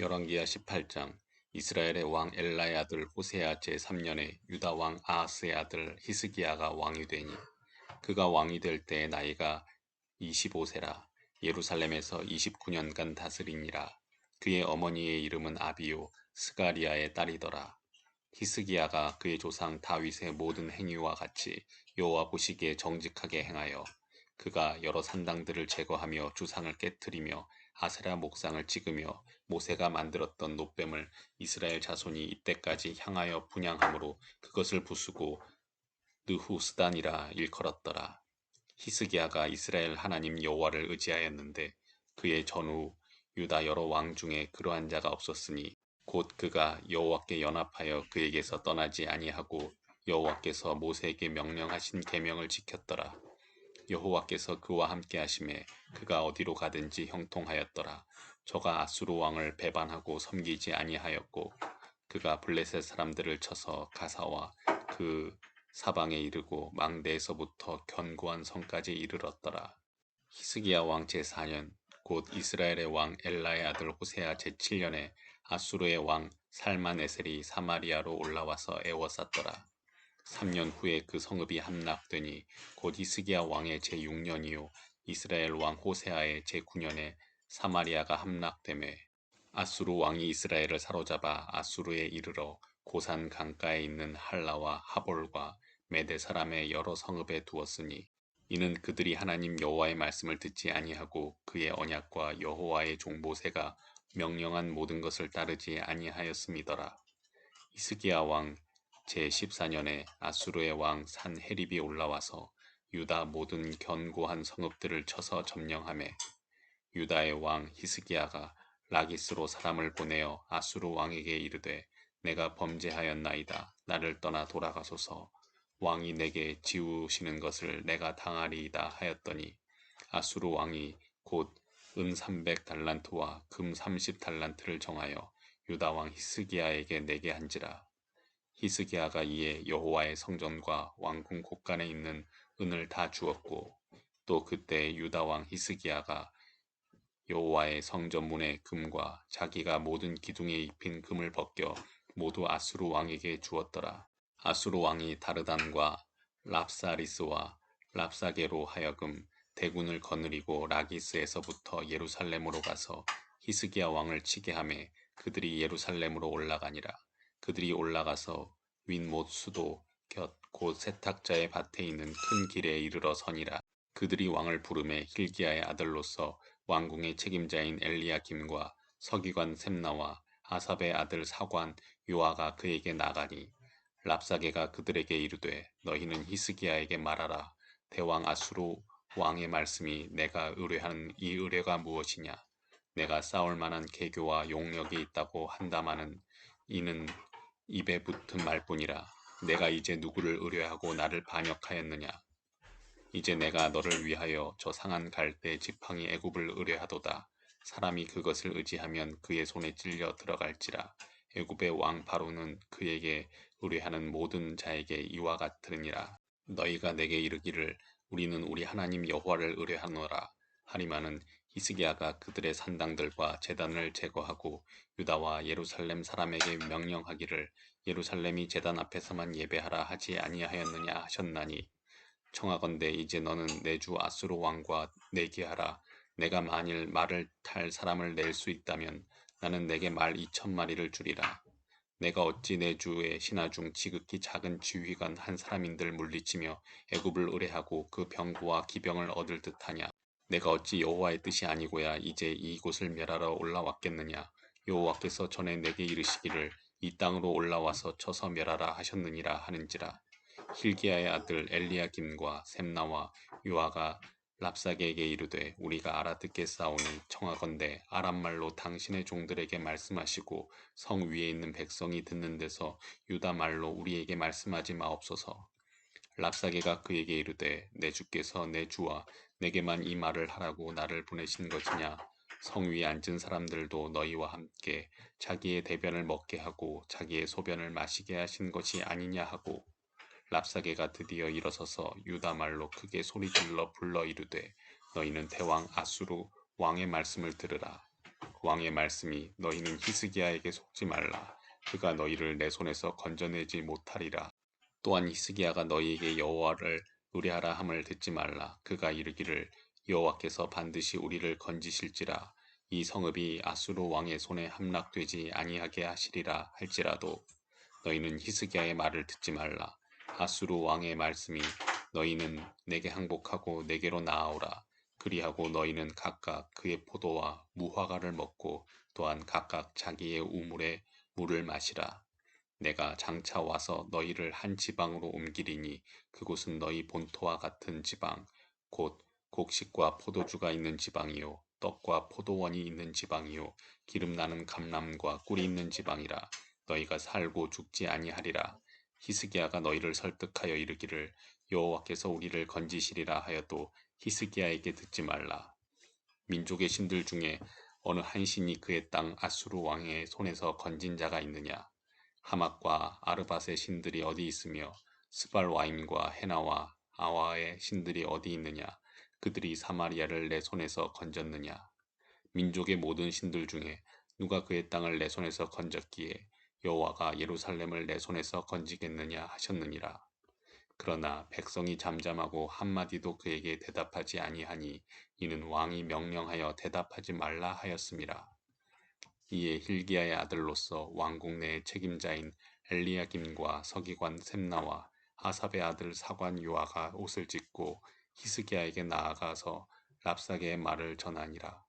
열왕기하 18장 이스라엘의 왕 엘라의 아들 호세아 제3년에 유다 왕 아하스의 아들 히스기야가 왕이 되니 그가 왕이 될 때의 나이가 25세라. 예루살렘에서 29년간 다스리니라. 그의 어머니의 이름은 아비요 스가리아의 딸이더라. 히스기야가 그의 조상 다윗의 모든 행위와 같이 여호와 보시기에 정직하게 행하여 그가 여러 산당들을 제거하며 주상을 깨뜨리며 아세라 목상을 찍으며 모세가 만들었던 노뱀을 이스라엘 자손이 이때까지 향하여 분양함으로 그것을 부수고 느후스단이라 일컬었더라. 히스기야가 이스라엘 하나님 여호와를 의지하였는데 그의 전후 유다 여러 왕 중에 그러한 자가 없었으니 곧 그가 여호와께 연합하여 그에게서 떠나지 아니하고 여호와께서 모세에게 명령하신 계명을 지켰더라. 여호와께서 그와 함께 하심에 그가 어디로 가든지 형통하였더라. 저가 아수르 왕을 배반하고 섬기지 아니하였고 그가 블레셋 사람들을 쳐서 가사와 그 사방에 이르고 망대에서부터 견고한 성까지 이르렀더라. 히스기야 왕 제4년 곧 이스라엘의 왕 엘라의 아들 호세아 제7년에 아수르의 왕 살만 에셀이 사마리아로 올라와서 애워쌌더라. 3년 후에 그 성읍이 함락되니 곧 히스기야 왕의 제6년이요 이스라엘 왕 호세아의 제9년에 사마리아가 함락되매 아수르 왕이 이스라엘을 사로잡아 아수르에 이르러 고산 강가에 있는 할라와 하볼과 메대 사람의 여러 성읍에 두었으니 이는 그들이 하나님 여호와의 말씀을 듣지 아니하고 그의 언약과 여호와의 종 모세가 명령한 모든 것을 따르지 아니하였음이더라. 이스기야 왕 제14년에 아수르의 왕 산헤립이 올라와서 유다 모든 견고한 성읍들을 쳐서 점령하매 유다의 왕 히스기야가 라기스로 사람을 보내어 아수르 왕에게 이르되 내가 범죄하였나이다. 나를 떠나 돌아가소서. 왕이 내게 지우시는 것을 내가 당하리이다 하였더니 아수르 왕이 곧 은 300달란트와 금 30달란트를 정하여 유다 왕 히스기야에게 내게 한지라 히스기야가 이에 여호와의 성전과 왕궁 곳간에 있는 은을 다 주었고 또 그때 유다 왕 히스기야가 여호와의 성전 문의 금과 자기가 모든 기둥에 입힌 금을 벗겨 모두 아수르 왕에게 주었더라. 아수르 왕이 다르단과 랍사리스와 랍사게로 하여금 대군을 거느리고 라기스에서부터 예루살렘으로 가서 히스기야 왕을 치게 하매 그들이 예루살렘으로 올라가니라. 그들이 올라가서 윗못 수도 곁 곧 세탁자의 밭에 있는 큰 길에 이르러 서니라. 그들이 왕을 부름에 힐기야의 아들로서 왕궁의 책임자인 엘리야김과 서기관 셈나와 아삽의 아들 사관 요아가 그에게 나가니 랍사게가 그들에게 이르되 너희는 히스기야에게 말하라 대왕 아수르 왕의 말씀이 내가 의뢰하는 이 의뢰가 무엇이냐 내가 싸울 만한 계교와 용력이 있다고 한다마는 이는 입에 붙은 말뿐이라 내가 이제 누구를 의뢰하고 나를 반역하였느냐? 이제 내가 너를 위하여 저 상한 갈대 지팡이 애굽을 의뢰하도다. 사람이 그것을 의지하면 그의 손에 찔려 들어갈지라. 애굽의 왕 바로는 그에게 의뢰하는 모든 자에게 이와 같으니라. 너희가 내게 이르기를 우리는 우리 하나님 여호와를 의뢰하노라. 하리마는 히스기야가 그들의 산당들과 제단을 제거하고 유다와 예루살렘 사람에게 명령하기를 예루살렘이 제단 앞에서만 예배하라 하지 아니하였느냐 하셨나니 청하건대 이제 너는 내 주 아수르 왕과 내기하라. 내가 만일 말을 탈 사람을 낼 수 있다면 나는 내게 말 이천 마리를 주리라. 내가 어찌 내 주의 신하 중 지극히 작은 지휘관 한 사람인들 물리치며 애굽을 의뢰하고 그 병구와 기병을 얻을 듯하냐 내가 어찌 여호와의 뜻이 아니고야 이제 이곳을 멸하러 올라왔겠느냐 여호와께서 전에 내게 이르시기를 이 땅으로 올라와서 쳐서 멸하라 하셨느니라 하는지라 힐기야의 아들 엘리야김과 셈나와 유아가 랍사게에게 이르되 우리가 알아듣겠사오니 청하건대 아람말로 당신의 종들에게 말씀하시고 성 위에 있는 백성이 듣는 데서 유다 말로 우리에게 말씀하지 마옵소서. 랍사게가 그에게 이르되 내 주께서 내 주와 내게만 이 말을 하라고 나를 보내신 것이냐 성 위에 앉은 사람들도 너희와 함께 자기의 대변을 먹게 하고 자기의 소변을 마시게 하신 것이 아니냐 하고 랍사게가 드디어 일어서서 유다 말로 크게 소리질러 불러 이르되 너희는 대왕 아수르 왕의 말씀을 들으라 왕의 말씀이 너희는 히스기야에게 속지 말라. 그가 너희를 내 손에서 건져내지 못하리라. 또한 히스기야가 너희에게 여호와를 의뢰하라 함을 듣지 말라. 그가 이르기를 여호와께서 반드시 우리를 건지실지라. 이 성읍이 아수르 왕의 손에 함락되지 아니하게 하시리라 할지라도 너희는 히스기야의 말을 듣지 말라. 아수르 왕의 말씀이 너희는 내게 항복하고 내게로 나아오라. 그리하고 너희는 각각 그의 포도와 무화과를 먹고 또한 각각 자기의 우물에 물을 마시라. 내가 장차 와서 너희를 한 지방으로 옮기리니 그곳은 너희 본토와 같은 지방 곧 곡식과 포도주가 있는 지방이요 떡과 포도원이 있는 지방이요 기름 나는 감람과 꿀이 있는 지방이라. 너희가 살고 죽지 아니하리라. 히스기야가 너희를 설득하여 이르기를 여호와께서 우리를 건지시리라 하여도 히스기야에게 듣지 말라. 민족의 신들 중에 어느 한 신이 그의 땅 아수르 왕의 손에서 건진 자가 있느냐 하막과 아르밧의 신들이 어디 있으며 스발와임과 헤나와 아와의 신들이 어디 있느냐? 그들이 사마리아를 내 손에서 건졌느냐? 민족의 모든 신들 중에 누가 그의 땅을 내 손에서 건졌기에 여호와가 예루살렘을 내 손에서 건지겠느냐 하셨느니라. 그러나 백성이 잠잠하고 한마디도 그에게 대답하지 아니하니 이는 왕이 명령하여 대답하지 말라 하였음이라 이에 힐기야의 아들로서 왕국 내의 책임자인 엘리야김과 서기관 셈나와 아삽의 아들 사관 요아가 옷을 찢고 히스기야에게 나아가서 랍사게의 말을 전하니라.